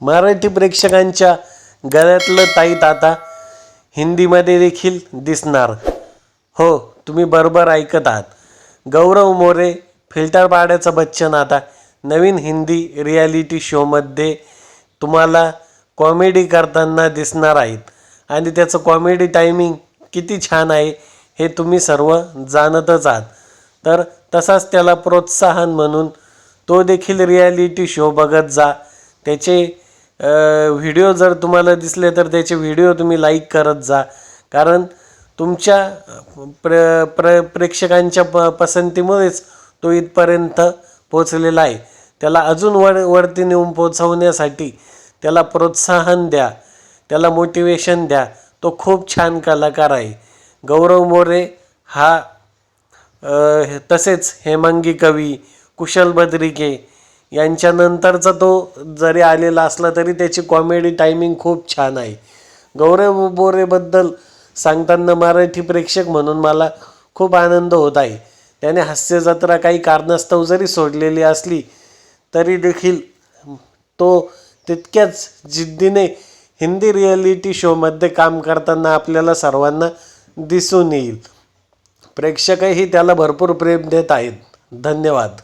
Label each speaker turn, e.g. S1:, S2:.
S1: मराठी प्रेक्षकांच्या गळ्यातलं ताई आता हिंदीमध्ये देखील दिसणार. हो तुम्ही बरोबर ऐकत आहात. गौरव मोरे फिल्टर पाड्याचं बच्चन आता नवीन हिंदी रियालिटी शोमध्ये तुम्हाला कॉमेडी करताना दिसणार आहेत. आणि त्याचं कॉमेडी टायमिंग किती छान आहे हे तुम्ही सर्व जाणतच आहात. तर तसाच त्याला प्रोत्साहन म्हणून तो देखील रियालिटी शो बघत जा. त्याचे व्हिडिओ जर तुम्हाला दिसले तर त्याचे व्हिडिओ तुम्ही लाईक करत जा. कारण तुमच्या प्र प्र प्रेक्षकांच्या प पसंतीमुळेच तो इथपर्यंत पोचलेला आहे. त्याला अजून वर वरती नेऊन पोचवण्यासाठी त्याला प्रोत्साहन द्या. त्याला मोटिवेशन द्या. तो खूप छान कलाकार आहे. गौरव मोरे हा तसेच हेमांगी कवी कुशल बद्रिके यांच्यानंतरचा तो जरी आलेला असला तरी त्याची कॉमेडी टायमिंग खूप छान आहे. गौरव बोरेबद्दल सांगताना मराठी प्रेक्षक म्हणून मला खूप आनंद होत आहे. त्याने हास्य जत्रा काही कारणास्तव जरी सोडलेली असली तरी देखील तो तितक्याच जिद्दीने हिंदी रियालिटी शोमध्ये काम करताना आपल्याला सर्वांना दिसून येईल. प्रेक्षकही त्याला भरपूर प्रेम देत आहेत. धन्यवाद.